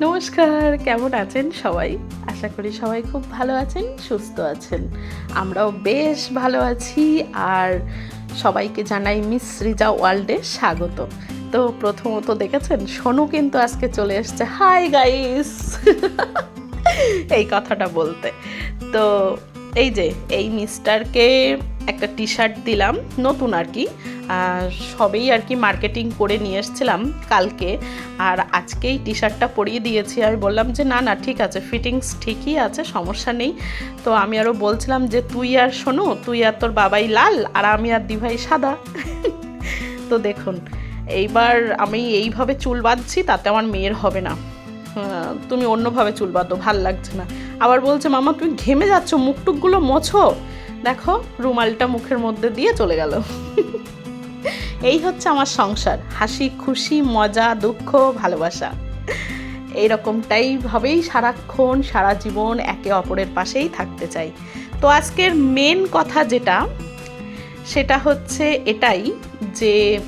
নমস্কার, কেমন আছেন সবাই? আশা করি সবাই খুব ভালো আছেন, সুস্থ আছেন। আমরাও বেশ ভালো আছি আর সবাইকে জানাই মিস রিজা ওয়ার্ল্ডে স্বাগত। তো প্রথমত দেখেছেন, সোনু কিন্তু আজকে চলে এসছে। Hi guys! এই কথাটা বলতে। তো এই যে, এই মিস্টারকে একটা টি শার্ট দিলাম, নতুন আর কি। সবেই আর কি মার্কেটিং করে নিয়ে এসেছিলাম কালকে। আর আজকেই টি শার্টটা পরিয়ে দিয়েছি। আমি বললাম যে, না না, ঠিক আছে ফিটিংস ঠিকই আছে, সমস্যা নেই। তো আমি আরও বলছিলাম যে, তুই আর শোনো তুই আর তোর বাবাই লাল, আর আমি আর দিভাই সাদা। তো দেখুন, এইবার আমি এইভাবে চুল বাঁধছি, তাতে আমার মেয়ের হবে না। তুমি অন্যভাবে চুল বাঁধো, ভালো লাগছে না। আবার বলছে, মামা, তুমি ঘেমে যাচ্ছ, মুখটুকগুলো মোছো। দেখো, রুমালটা মুখের মধ্যে দিয়ে চলে গেল। এই হচ্ছে আমার সংসার। হাসি, খুশি, মজা, দুঃখ, ভালোবাসা। এইরকমটাই ভাবেই সারাক্ষণ, সারা জীবন একে অপরের পাশেই থাকতে চাই। তো আজকের মেন কথা যেটা, সেটা হচ্ছে এটাই যে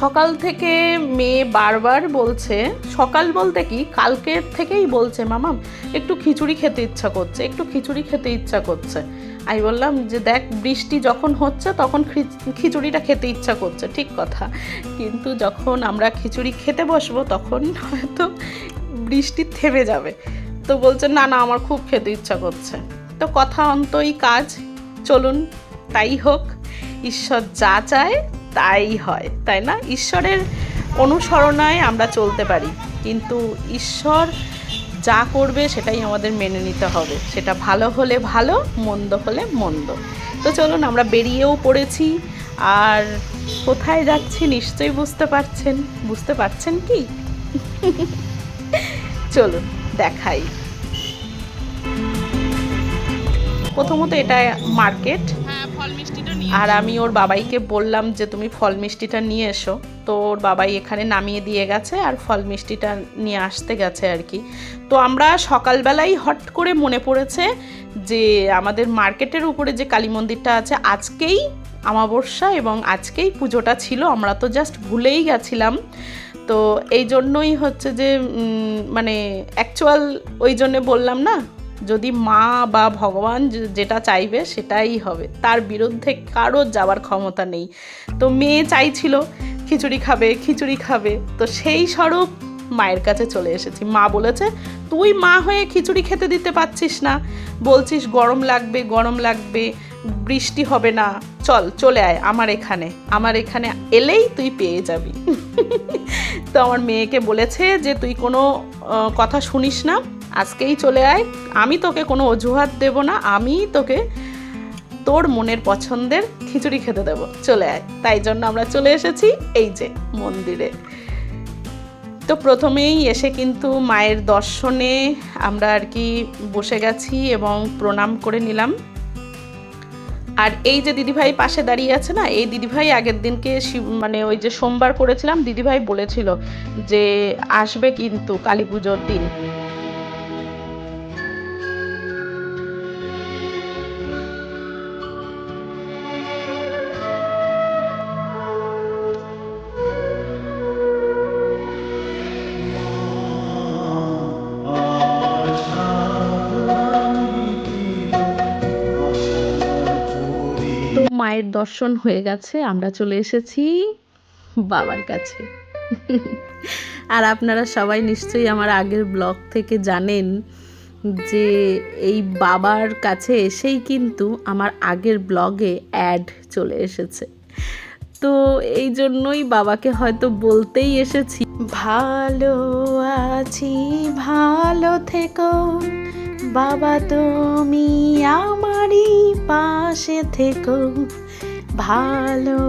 সকাল থেকে মেয়ে বারবার বলছে, সকাল বলতে কি কালকের থেকেই বলছে, মামা, একটু খিচুড়ি খেতে ইচ্ছা করছে, একটু খিচুড়ি খেতে ইচ্ছা করছে। আমি বললাম যে, দেখ, বৃষ্টি যখন হচ্ছে, তখন খিচুড়িটা খেতে ইচ্ছা করছে। ঠিক কথা। কিন্তু যখন আমরা খিচুড়ি খেতে বসবো, তখন হয়তো বৃষ্টি থেমে যাবে। তো বলছে, না না, আমার খুব খেতে ইচ্ছা করছে। তো কথা অন্তই কাজ। চলুন, তাই হোক। ঈশ্বর যা চায় তাই হয়, তাই না? ঈশ্বরের অনুসরণায় আমরা চলতে পারি, কিন্তু ঈশ্বর যা করবে সেটাই আমাদের মেনে নিতে হবে। সেটা ভালো হলে ভালো, মন্দ হলে মন্দ। তো চলুন, আমরা বেরিয়েও পড়েছি, আর কোথায় যাচ্ছি নিশ্চয়ই বুঝতে পারছেন বুঝতে পারছেন কি? চলুন, দেখাই। প্রথমত এটা মার্কেট। আর আমি ওর বাবাইকে বললাম যে তুমি ফল মিষ্টিটা নিয়ে এসো। তো ওর বাবাই এখানে নামিয়ে দিয়ে গেছে আর ফল মিষ্টিটা নিয়ে আসতে গেছে আর কি। তো আমরা সকালবেলাই হট করে মনে পড়েছে যে আমাদের মার্কেটের উপরে যে কালী মন্দিরটা আছে আজকেই আমাবস্যা এবং আজকেই পুজোটা ছিল। আমরা তো জাস্ট ভুলেই গেছিলাম। তো এই জন্যই হচ্ছে যে মানে অ্যাকচুয়াল ওই জন্যে বললাম না যদি মা বা ভগবান যেটা চাইবে সেটাই হবে। তার বিরুদ্ধে কারোর যাওয়ার ক্ষমতা নেই। তো মেয়ে চাইছিল, খিচুড়ি খাবে খিচুড়ি খাবে। তো সেই স্বরূপ মায়ের কাছে চলে এসেছি। মা বলেছে, তুই মা হয়ে খিচুড়ি খেতে দিতে পারছিস না। বলছিস, গরম লাগবে গরম লাগবে, বৃষ্টি হবে না। চল, চলে আয়, আমার এখানে। আমার এখানে এলেই তুই পেয়ে যাবি। তো আমার মেয়েকে বলেছে যে, তুই কোনো কথা শুনিস না। আজকেই চলে আয়। আমি তোকে কোনো অজুহাত দেব না, আমি তোকে তোর মনের পছন্দের খিচুড়ি খেতে দেবো। চলে আয়। তাই জন্য আমরা চলে এসেছি এই যে মন্দিরে। তো প্রথমেই এসে কিন্তু মায়ের দর্শনে আমরা আর কি বসে গেছি এবং প্রণাম করে নিলাম। আর এই যে দিদিভাই পাশে দাঁড়িয়ে আছে না, এই দিদিভাই আগের দিনকে মানে ওই যে সোমবার করেছিলাম, দিদিভাই বলেছিল যে আসবে কিন্তু কালী পুজোর দিন। মায়ের দর্শন হয়ে গেছে আমরা চলে এসেছি বাবার কাছে। আর আপনারা সবাই নিশ্চয়ই আমার আগের ব্লগ থেকে জানেন যে এই বাবার কাছে এসেই কিন্তু আমার আগের ব্লগে অ্যাড চলে এসেছে। তো এই জন্যই বাবাকে হয়তো বলতেই এসেছি ভালো আছি ভালো থেকো। বাবা তুমি আমারই পাশে থেকো। ভালো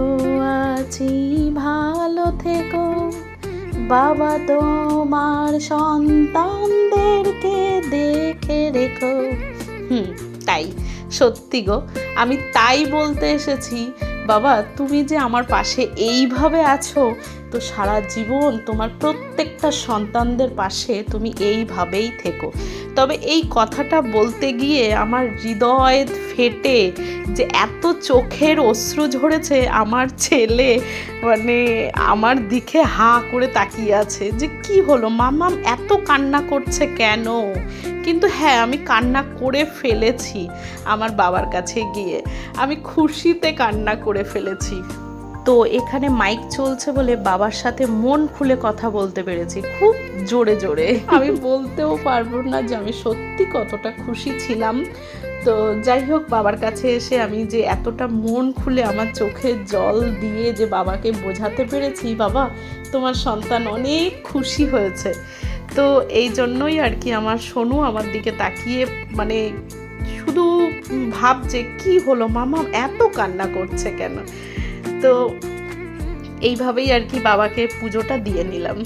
আছি, ভালো থেকো। বাবা তোমার সন্তানদেরকে দেখে রেখো। হুম, তাই। সত্যি গো, আমি তাই বলতে এসেছি। বাবা, তুমি যে আমার পাশে এইভাবে আছো তো সারা জীবন তোমার প্রত্যেকটা সন্তানদের পাশে তুমি এইভাবেই থেকো। তবে এই কথাটা বলতে গিয়ে আমার হৃদয় ফেটে যে এত চোখের অশ্রু ঝরেছে আমার ছেলে মানে আমার দিকে হা করে তাকিয়ে আছে যে কি হলো? মামাম এত কান্না করছে কেন? কিন্তু হ্যাঁ আমি কান্না করে ফেলেছি আমার বাবার কাছে গিয়ে। আমি খুশিতে কান্না করে ফেলেছি। তো এখানে মাইক চলছে বলে বাবার সাথে মন খুলে কথা বলতে পেরেছি। খুব জোরে জোরে। আমি বলতেও পারব না যে আমি সত্যি কতটা খুশি ছিলাম। তো যাই হোক, বাবার কাছে এসে আমি যে এতটা মন খুলে আমার চোখে জল দিয়ে যে বাবাকে বোঝাতে পেরেছি, বাবা, তোমার সন্তান অনেক খুশি হয়েছে। তো এই জন্যই আর কি আমার সোনু আমার দিকে তাকিয়ে মানে শুধু ভাবছে, কি হলো মামা? এত কান্না করছে কেন? তো এইভাবেই আর কি বাবাকে পুজোটা দিয়ে নিলাম।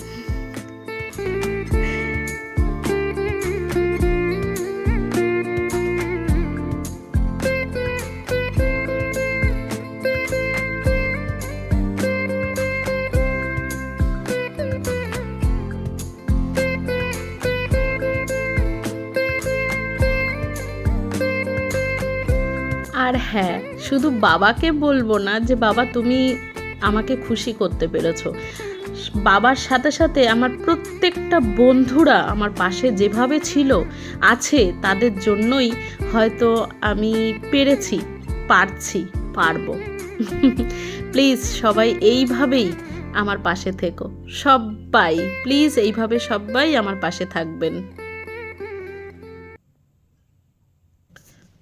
আর হ্যাঁ শুধু বাবাকে বলব না যে, বাবা, তুমি আমাকে খুশি করতে পেরেছ। বাবার সাথে সাথে আমার প্রত্যেকটা বন্ধুরা আমার পাশে যেভাবে ছিল, আছে, তাদের জন্যই হয়তো আমি পেরেছি, পারছি, পারব। প্লিজ, সবাই এইভাবেই আমার পাশে থেকো। সবাই প্লিজ, এইভাবে সবাই আমার পাশে থাকবেন।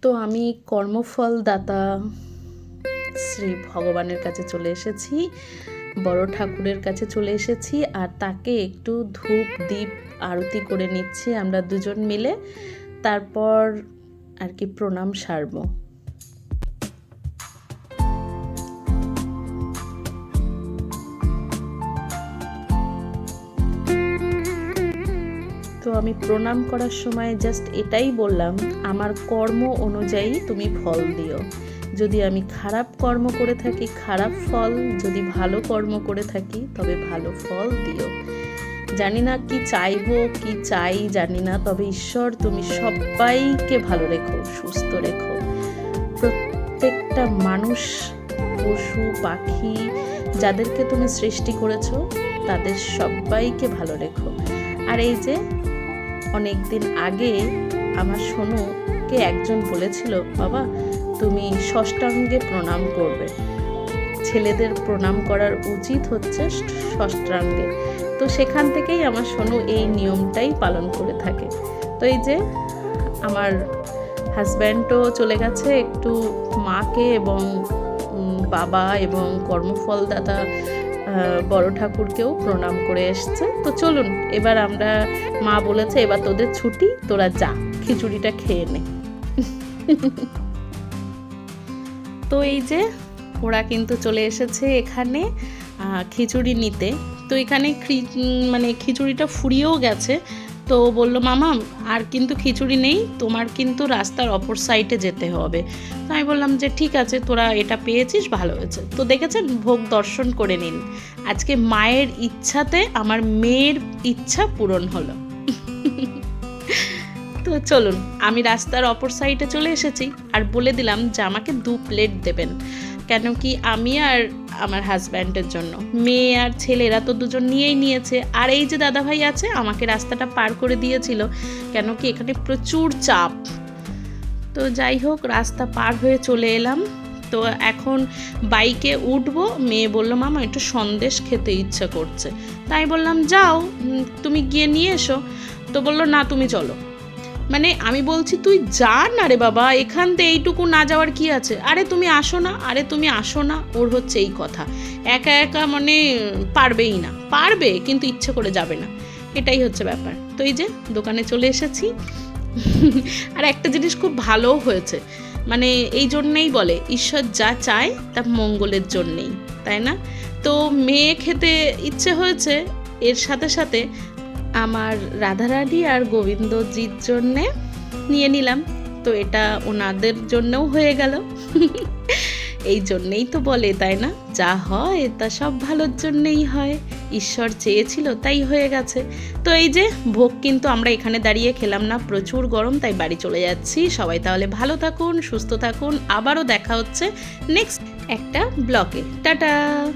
তো আমি কর্মফল দাতা শ্রী ভগবানের কাছে চলে এসেছি, বড় ঠাকুরের কাছে চলে এসেছি, আর তাকে একটু ধূপ দ্বীপ আরতি করে নিচ্ছি আমরা দুজন মিলে। তারপর আর কি প্রণাম সারবো। আমি প্রণাম করার সময় জাস্ট এটাই বললাম, আমার কর্ম অনুযায়ী তুমি ফল দিও। যদি আমি খারাপ কর্ম করে থাকি, খারাপ ফল, যদি ভালো কর্ম করে থাকি, তবে ভালো ফল দিও। জানি না কি চাইব, কি চাই জানি না, তবে ঈশ্বর, তুমি সবাইকে ভালো রেখো, সুস্থ রেখো। প্রত্যেকটা মানুষ, পশু, পাখি, যাদেরকে তুমি সৃষ্টি করেছ, তাদের সবাইকে ভালো রেখো। আর এই যে অনেক দিন আগে আমার সোনুকে একজন বলেছিল, বাবা, তুমি ষষ্ঠাঙ্গে প্রণাম করবে। ছেলেদের প্রণাম করার উচিত হচ্ছে ষষ্ঠাঙ্গে তো সেখান থেকেই আমার সোনু এই নিয়মটাই পালন করে থাকে। তো এই যে আমার হাজব্যান্ডও চলে গেছে, একটু মাকে এবং বাবা এবং কর্মফলদাতা বড় ঠাকুরকেও প্রণাম করে এসছে। তো চলুন, এবার আমরা, মা বলেছে, এবার তোদের ছুটি, তোরা যা, খিচুড়িটা খেয়ে নে। তো এই যে, ওরা কিন্তু চলে এসেছে এখানে খিচুড়ি নিতে। তো এখানে মানে খিচুড়িটা ফুরিয়েও গেছে। তো বলল, মামা, আর কিন্তু খিচুড়ি নেই, তোমার কিন্তু রাস্তার অপর সাইডে যেতে হবে। তো আমি বললাম যে, ঠিক আছে, তোরা এটা পেয়েছিস, ভালো হয়েছে। তো দেখেছেন, ভোগ দর্শন করে নিন। আজকে মায়ের ইচ্ছাতে আমার মেয়ের ইচ্ছা পূরণ হলো। তো চলুন, আমি রাস্তার অপর সাইডে চলে এসেছি, আর বলে দিলাম যে, আমাকে দু প্লেট দেবেন। কেন কি আমি আর আমার হাজব্যান্ডের জন্য। মেয়ে আর ছেলেরা তো দুজন নিয়েই নিয়েছে। আর এই যে দাদাভাই আছে, আমাকে রাস্তাটা পার করে দিয়েছিল। কেন কি এখানে প্রচুর চাপ। তো যাই হোক, রাস্তা পার হয়ে চলে এলাম। তো এখন বাইকে উঠবো। মেয়ে বলল, মামা, একটু সন্দেশ খেতে ইচ্ছা করছে। তাই বললাম, যাও তুমি গিয়ে নিয়ে এসো। তো বলল, না, তুমি চলো। মানে আমি বলছি, তুই যা না রে বাবা, এখান থেকে এইটুকু না যাওয়ার কি আছে? আরে, তুমি আসো না, আরে, তুমি আসো না। ওর হচ্ছে এই কথা। একা একা মানে পারবেই না। পারবে, কিন্তু ইচ্ছে করে যাবে না। এটাই হচ্ছে ব্যাপার। তো এই যে, দোকানে চলে এসেছি। আর একটা জিনিস খুব ভালো হয়েছে। মানে এই জন্যেই বলে, ঈশ্বর যা চায়, তা মঙ্গলের জন্যেই, তাই না? তো মেয়ে খেতে ইচ্ছে হয়েছে, এর সাথে সাথে আমার রাধারানী আর গোবিন্দজির জন্যে নিয়ে নিলাম। তো এটা ওনাদের জন্যও হয়ে গেল। এই জন্যেই তো বলে, তাই না? যা হয় তা সব ভালোর জন্যেই হয়। ঈশ্বর চেয়েছিল তাই হয়ে গেছে। তো এই যে, ভোগ কিন্তু আমরা এখানে দাঁড়িয়ে খেলাম না। প্রচুর গরম, তাই বাড়ি চলে যাচ্ছি। সবাই তাহলে ভালো থাকুন, সুস্থ থাকুন। আবারও দেখা হচ্ছে নেক্সট একটা ব্লকে টাটা!